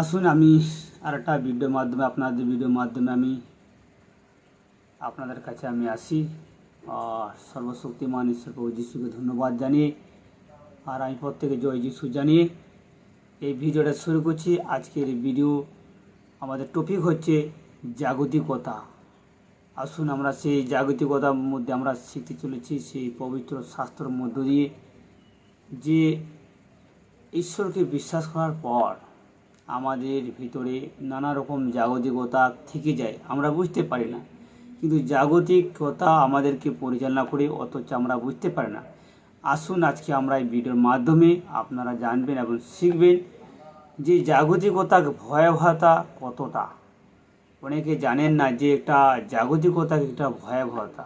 আসুন, আমি আর একটা ভিডিওর মাধ্যমে, আপনাদের ভিডিওর মাধ্যমে আমি আপনাদের কাছে আমি আসি। আর সর্বশক্তিমান ঈশ্বর প্রভু যিশুকে ধন্যবাদ জানিয়ে, আর আমি প্রত্যেকে জয় যিশু জানিয়ে এই ভিডিওটা শুরু করছি। আজকের ভিডিও আমাদের টপিক হচ্ছে জাগতিকতা। আসুন, আমরা সেই জাগতিকতার মধ্যে আমরা শিখতে চলেছি, সেই পবিত্র শাস্ত্রের মধ্য দিয়ে যে ঈশ্বরকে বিশ্বাস করার পর আমাদের ভিতরে নানা রকম জাগতিকতা থেকে যায়, আমরা বুঝতে পারি না। কিন্তু জাগতিকতা আমাদেরকে পরিচালনা করে, অথচ আমরা বুঝতে পারি না। আসুন আজকে আমরা এই ভিডিওর মাধ্যমে আপনারা জানবেন এবং শিখবেন যে জাগতিকতার ভয়াবহতা কতটা। অনেকে জানেন না যে একটা জাগতিকতা একটা ভয়াবহতা।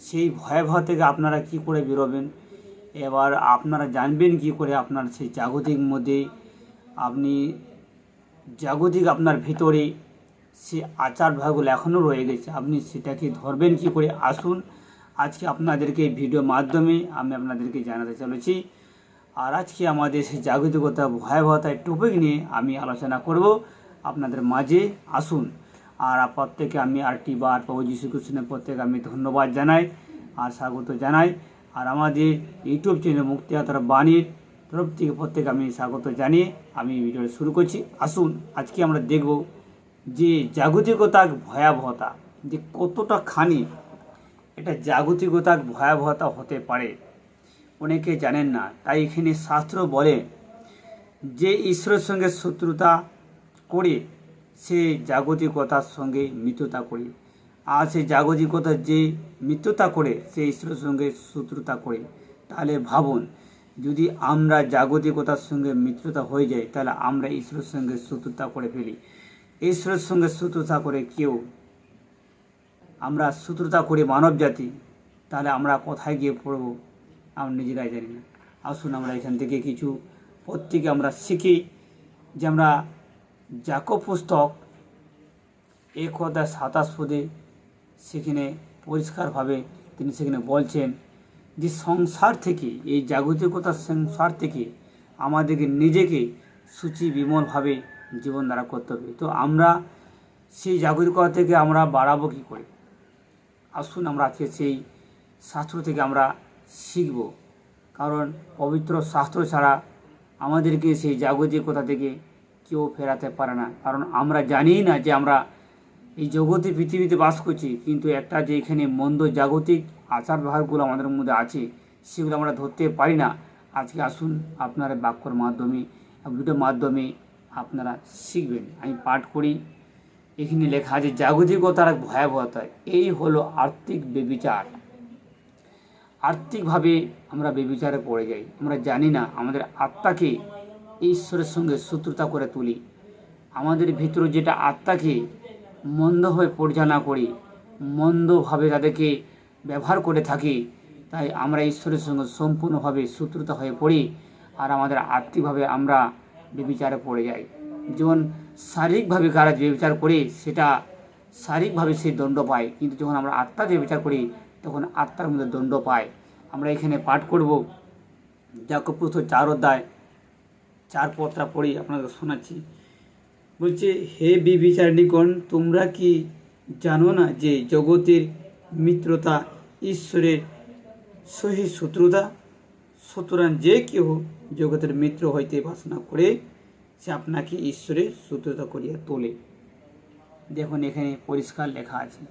সেই ভয়াবহ থেকে আপনারা কি করে বেরোবেন? এবার আপনারা জানবেন কি করে আপনার সেই জাগতিক মধ্যে আপনি জাগতিক আপনার ভিতরে সে আচার ভাগগুলো এখনও রয়ে গেছে। আপনি সেটাকে ধরবেন কি করে? আসুন, আজকে আপনাদেরকে এই ভিডিওর মাধ্যমে আমি আপনাদেরকে জানাতে চলেছি। আর আজকে আমাদের সেই জাগতিকতা ভয়াবহতায় টপিক নিয়ে আমি আলোচনা করব। আপনাদের মাঝে আসুন। আর প্রত্যেকে আমি আরটি বার প্রভু যীশু কৃষ্ণের প্রত্যেকে আমি ধন্যবাদ জানাই আর স্বাগত জানাই। আর আমাদের ইউটিউব চ্যানেল মুক্তিয়াতার বাণীর তরফ থেকে প্রত্যেকে আমি স্বাগত জানিয়ে আমি ভিডিওটা শুরু করছি। আসুন, আজকে আমরা দেখব যে জাগতিকতার ভয়াবহতা, যে কতটা খানি এটা জাগতিকতার ভয়াবহতা হতে পারে, অনেকে জানেন না। তাই এখানে শাস্ত্র বলে যে ঈশ্বরের সঙ্গে শত্রুতা করে সে জাগতিকতার সঙ্গে মিত্রতা করে, আর সেই জাগতিকতার যে মিত্রতা করে সে ঈশ্বরের সঙ্গে শত্রুতা করে। তাহলে ভাবুন যদি আমরা জাগতিকতার সঙ্গে মিত্রতা হয়ে যাই, তাহলে আমরা ঈশ্বরের সঙ্গে শত্রুতা করে ফেলি। ঈশ্বরের সঙ্গে শত্রুতা করে কেউ, আমরা শত্রুতা করি মানব জাতি, তাহলে আমরা কোথায় গিয়ে পড়ব? আমরা নিজেরাই জানি না। আসুন আমরা এখান থেকে কিছু প্রত্যেকে আমরা শিখি, যে আমরা জাকব পুস্তক এক সাতাশ পদে সেখানে পরিষ্কারভাবে তিনি সেখানে বলছেন যে সংসার থেকে, এই জাগতিকতার সংসার থেকে আমাদেরকে নিজেকে সূচি বিমলভাবে জীবন দ্বারা করতে হবে। তো আমরা সেই জাগতিকতা থেকে আমরা বাড়াবো কী করে? আসুন আমরা আজকে সেই শাস্ত্র থেকে আমরা শিখব। কারণ পবিত্র শাস্ত্র ছাড়া আমাদেরকে সেই জাগতিকতা থেকে কেউ ফেরাতে পারে না। কারণ আমরা জানি না যে আমরা এই জগতে, পৃথিবীতে বাস করছি, কিন্তু একটা যে এখানে মন্দ জাগতিক আচার ব্যবহারগুলো আমাদের মধ্যে আছে, সেগুলো আমরা ধরতে পারি না। আজকে আসুন আপনারা বাক্যর মাধ্যমে ভিডিওর মাধ্যমে আপনারা শিখবেন। আমি পাঠ করি। এখানে লেখা আছে, জাগতিকতার এক ভয়াবহতা। এই হলো আর্থিক বেবিচার আর্থিকভাবে আমরা বেবিচারে পড়ে যাই। আমরা জানি না আমাদের আত্মাকে ঈশ্বরের সঙ্গে শত্রুতা করে তুলি। আমাদের ভিতরে যেটা আত্মাকে মন্দভাবে পরিচালনা করি, মন্দভাবে তাদেরকে ব্যবহার করে থাকি, তাই আমরা ঈশ্বরের সঙ্গে সম্পূর্ণভাবে শত্রুতা হয়ে পড়ি আর আমাদের আর্থিকভাবে আমরা বেবিচারে পড়ে যাই। যেমন শারীরিকভাবে কারা যে বিচার করে, সেটা শারীরিকভাবে সেই দণ্ড পায়, কিন্তু যখন আমরা আত্মা যে বিচার করি, তখন আত্মার মধ্যে দণ্ড পায়। আমরা এখানে পাঠ করব জাকপুত চার অধ্যায়, চার পত্রা পড়ি, আপনাদের শোনাচ্ছি। বলছে, হে বিবিচারণীগণ, তোমরা কি জানো না যে জগতের মিত্রতা ঈশ্বরের সহি শত্রুতা, সুতরাং যে কেউ জগতের মিত্র হইতে বাসনা করে, সে আপনাকে ঈশ্বরের শত্রুতা করিয়া তোলে। দেখুন, এখানে পরিষ্কার লেখা আছে।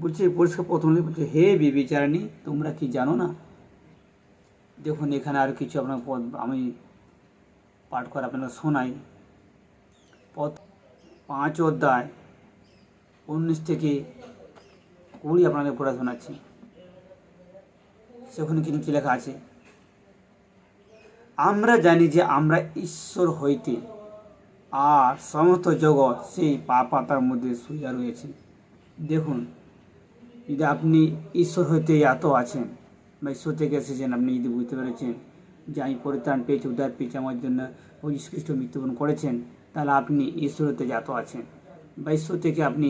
বলছে, পরিষ্কার প্রথম বলছে, হে বিবিচারণী, তোমরা কি জানো না? দেখুন, এখানে আর কিছু আপনার পদ- আমি পাঠ করে আপনাকে শোনাই। পথ পাঁচ অধ্যায় উনিশ থেকে কুড়ি আপনাদের পড়া শোনাচ্ছি। সেখানে কিন্তু কী লেখা আছে? আমরা জানি যে আমরা ঈশ্বর হইতে আর সমস্ত জগৎ সেই পা পাতার মধ্যে শুইয়া রয়েছে। দেখুন, যদি আপনি ঈশ্বর হইতে এত আছেন বা ঈশ্বর থেকে এসেছেন, আপনি যদি বুঝতে পেরেছেন যে আমি পরিত্রাণ পেয়েছি, উদ্ধার পেয়েছি, আমার জন্য খ্রিস্ট মৃত্যুবরণ করেছেন, তাহলে আপনি ঈশ্বর হতে এত আছেন বা ঈশ্বর থেকে আপনি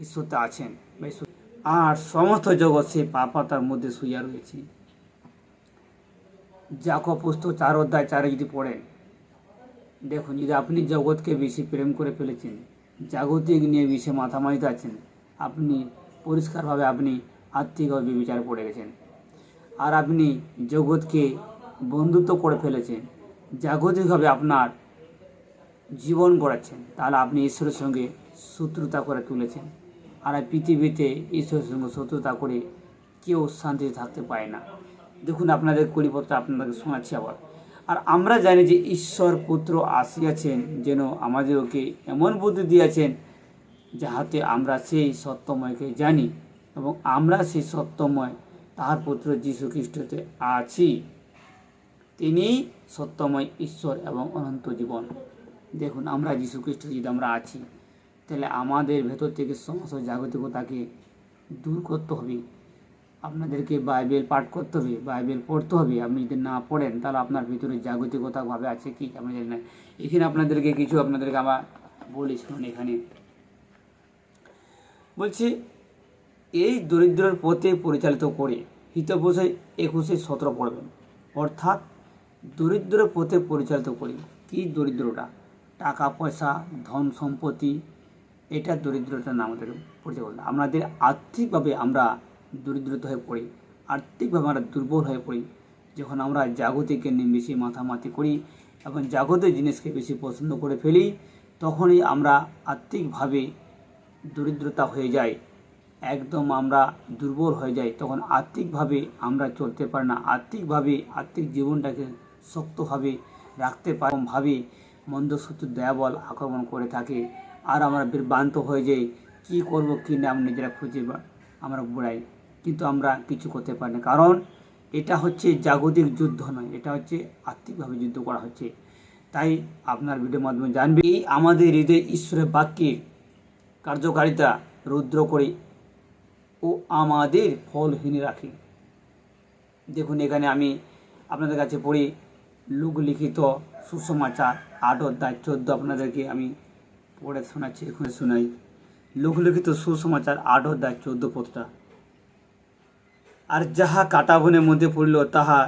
ঈশ্বরতে আছেন বা ঈশ্বর আর সমস্ত জগৎ সেই পা পাতার মধ্যে শুইয়া রয়েছে। জাকব পুস্তক চার অধ্যায় চারে যদি পড়েন দেখুন যদি আপনি জগৎকে বেশি প্রেম করে ফেলেছেন, জাগতিক নিয়ে বেশি মাথামারিতে আছেন, আপনি পরিষ্কারভাবে আপনি আর্থিকভাবে বিচার পড়ে গেছেন। আর আপনি জগৎকে বন্ধুত্ব করে ফেলেছেন, জাগতিকভাবে আপনার জীবন গড়াচ্ছেন, তাহলে আপনি ঈশ্বরের সঙ্গে শত্রুতা করে তুলেছেন। আর পৃথিবীতে ঈশ্বরের সঙ্গে শত্রুতা করে কেউ শান্তিতে থাকতে পারে না। দেখুন আপনাদের কলিপত্র আপনাদেরকে শোনাচ্ছি আবার। আর আমরা জানি যে ঈশ্বর পুত্র আসিয়াছেন, যেন আমাদেরকে এমন বুদ্ধি দিয়েছেন যাহাতে আমরা সেই সত্যময়কে জানি এবং আমরা সেই সত্যময় তাহার পুত্র যীশু খ্রিস্টতে আছি। তিনি সত্যময় ঈশ্বর এবং অনন্ত জীবন। দেখুন আমরা যীশু খ্রিস্ট যদি আমরা আছি তাহলে আমাদের ভেতর থেকে সমস্ত জাগতিকতাকে দূর করতে হবে। আপনাদেরকে বাইবেল পাঠ করতে হবে, বাইবেল পড়তে হবে। আপনি যদি না পড়েন, তাহলে আপনার ভিতরে জাগতিকতাভাবে আছে কি? আপনি জানেন না। এখানে আপনাদেরকে কিছু আপনাদেরকে আবার বলি শুনুন এখানে। বলছি, এই দরিদ্রের পথে পরিচালিত করে হিতবসে একুশে সতেরো পড়বেন। অর্থাৎ দরিদ্রের পথে পরিচালিত করি কি দরিদ্রটা টাকা, পয়সা, ধন, সম্পত্তি এটা দরিদ্রতা না আমাদের পরিচয় করলে আমাদের আর্থিকভাবে আমরা দরিদ্রতা হয়ে পড়ি, আর্থিকভাবে আমরা দুর্বল হয়ে পড়ি। যখন আমরা জাগতিককে নিয়ে বেশি মাথামাতি করি এবং জাগতিক জিনিসকে বেশি পছন্দ করে ফেলি, তখনই আমরা আর্থিকভাবে দরিদ্রতা হয়ে যায় একদম আমরা দুর্বল হয়ে যাই, তখন আর্থিকভাবে আমরা চলতে পারি না। আর্থিকভাবে, আর্থিক জীবনটাকে শক্তভাবে রাখতে পারি ভাবে মন্দ শত্রু দয়াবল আক্রমণ করে থাকে। আর আমরা বিভ্রান্ত হয়ে যাই, কী করব, কী না, আমরা নিজেরা খুঁজে আমরা বুড়াই। কিন্তু আমরা কিছু করতে পারি না। কারণ এটা হচ্ছে জাগতিক যুদ্ধ নয়, এটা হচ্ছে আর্থিকভাবে যুদ্ধ করা হচ্ছে। তাই আপনার ভিডিওর মাধ্যমে জানবে, এই আমাদের হৃদয়ে ঈশ্বরের বাক্যের কার্যকারিতা রুদ্র করে ও আমাদের ফলহীন রাখে। দেখুন, এখানে আমি আপনাদের কাছে পড়ি লোকলিখিত সুসমাচার আট অধ্যায় চোদ্দ আপনাদেরকে আমি পড়ে শোনাচ্ছি এখানে শোনাই। লোকলিখিত সুসমাচার আট অধ্যায় চোদ্দ পথটা আর যাহা কাটাবনের মধ্যে পড়িল, তাহা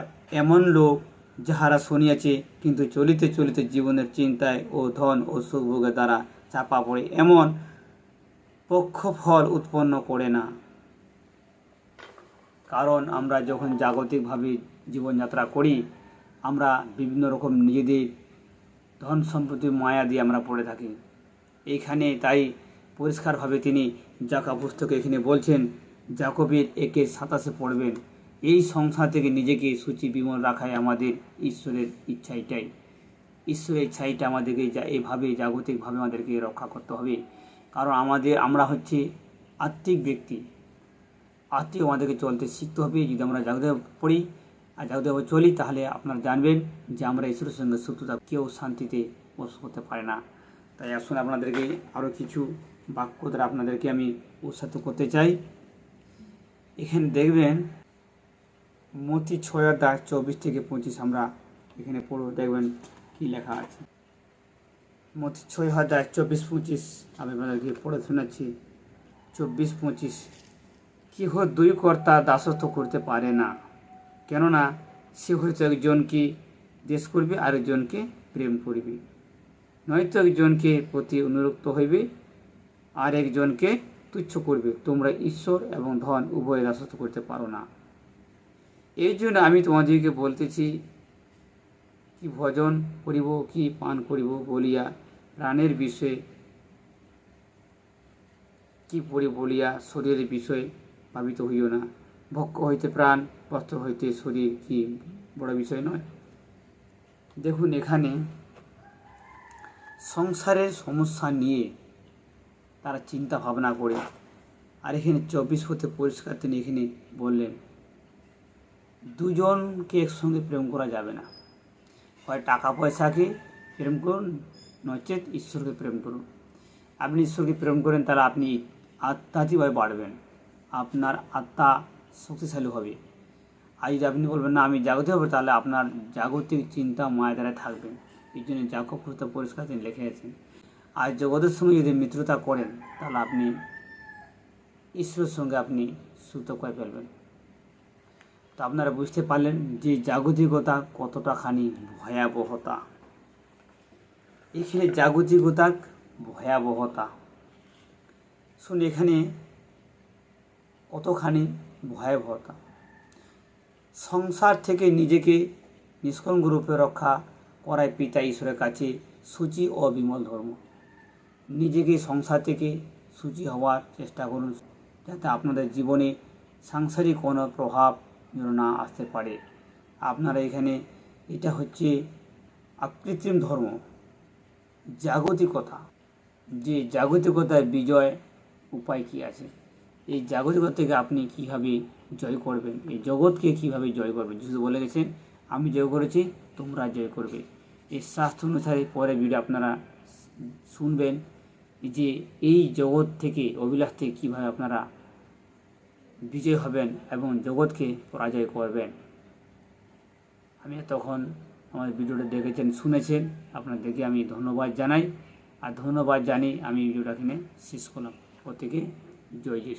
এমন লোক যাহারা শুনিয়াছে, কিন্তু চলিতে চলিতে জীবনের চিন্তায় ও ধন ও সুখভোগের দ্বারা চাপা পড়ে, এমন পক্ষফল উৎপন্ন করে না। কারণ আমরা যখন জাগতিকভাবে জীবনযাত্রা করি, আমরা বিভিন্ন রকম নিজেদের ধন সম্পত্তির মায়া দিয়ে আমরা পড়ে থাকি। এইখানে তাই পরিষ্কারভাবে তিনি জাকা পুস্তকে এখানে বলছেন, জাকবের একে সাতাশে পড়বেন। এই সংসার থেকে নিজেকে সূচি বিমল রাখাই আমাদের ঈশ্বরের ইচ্ছা এটাই ঈশ্বরের ইচ্ছা এটা আমাদেরকে যা, এভাবে জাগতিকভাবে আমাদেরকে রক্ষা করতে হবে। কারণ আমাদের, আমরা হচ্ছে আত্মিক ব্যক্তি। আত্মীয় আমাদেরকে চলতে শিখতে হবে। যদি আমরা জাগতে পড়ি আর জাগতে চলি, তাহলে আপনারা জানবেন যে আমরা ঈশ্বরের সঙ্গে শত্রুতা কেউ শান্তিতে বস করতে পারে না। তাই আসুন আপনাদেরকে আরও কিছু বাক্য দ্বারা আপনাদেরকে আমি উৎসাহিত করতে চাই। এখানে দেখবেন, মতি ছয় অধ্যায় চব্বিশ থেকে পঁচিশ আমরা এখানে পড়ো দেখবেন কি লেখা আছে। মতি ছয় অধ্যায় চব্বিশ পঁচিশ আমি আপনাদেরকে পড়ে শোনাচ্ছি। চব্বিশ পঁচিশ, কেহ দুই কর্তা দাসত্ব করতে পারে না, কেননা সে হয়তো একজনকে দেশ করবে আর একজনকে প্রেম করবে। নয়তো একজনকে প্রতি অনুরক্ত হইবে, আর একজনকে তুচ্ছ করবে। তোমরা ঈশ্বর এবং ধন উভয় দাসত্ব করতে পারো না। এই জন্য আমি তোমাদেরকে বলতেছি, কি ভজন করিব, কি পান করিব বলিয়া, প্রাণের বিষয়ে কি পড়ি বলিয়া শরীরের বিষয়ে ভাবিত হইও না। ভক্ষ হইতে প্রাণ, বস্ত্র হইতে শরীর কি বড় বিষয় নয়? দেখুন এখানে সংসারের সমস্যা নিয়ে তারা চিন্তা ভাবনা করে। আর এখানে চব্বিশ হতে পরিষ্কার তিনি এখানে বললেন, দুজনকে একসঙ্গে প্রেম করা যাবে না। হয় টাকা পয়সাকে প্রেম করুন, নচেত ঈশ্বরকে প্রেম করুন। আপনি ঈশ্বরকে প্রেম করেন, তাহলে আপনি আধ্যাত্মিকভাবে বাড়বেন। আপনার আত্মা শক্তিশালী হবে। আর যদি আপনি বলবেন, না, আমি জাগতিক হবে, তাহলে আপনার জাগতিক চিন্তা মায়া দ্বারা থাকবেন এই জন্য জাগব পুস্তক পরিষ্কার তিনি লিখে গেছেন। আর জগতের সঙ্গে যদি মিত্রতা করেন, তাহলে আপনি ঈশ্বরের সঙ্গে আপনি সুত করে ফেলবেন। তো আপনারা বুঝতে পারলেন যে জাগতিকতা কতটা খানি ভয়াবহতা। এখানে জাগতিকতা ভয়াবহতা। শুন এখানে কতখানি ভয়াবহতা। সংসার থেকে নিজেকে নিষ্কলঙ্ক রূপে রক্ষা করায় পিতা ঈশ্বরের কাছে সূচি ও বিমল ধর্ম। নিজেকে সংসার থেকে সূচি হওয়ার চেষ্টা করুন, যাতে আপনাদের জীবনে সাংসারিক কোনো প্রভাব যেন না আসতে পারে। আপনারা এখানে, এটা হচ্ছে আকৃত্রিম ধর্ম, জাগতিকতা। যে জাগতিকতার বিজয় উপায় কি আছে? এই জাগতিকতা থেকে আপনি কীভাবে জয় করবেন? এই জগৎকে কীভাবে জয় করবেন যিশু বলে গেছেন, আমি জয় করেছি, তোমরা জয় করবে। এই শাস্ত্র অনুসারে পরে ভিডিও আপনারা শুনবেন যে এই জগৎ থেকে, অভিলাষ থেকে কীভাবে আপনারা বিজয় হবেন এবং জগৎকে পরাজয় করবেন। আমি তখন আমার ভিডিওটা দেখেছেন, শুনেছেন। আপনাদেরকে আমি ধন্যবাদ জানাই। আর ধন্যবাদ জানি আমি ভিডিওটা এখানে শেষ করলাম। প্রত্যেকে জয় যিশু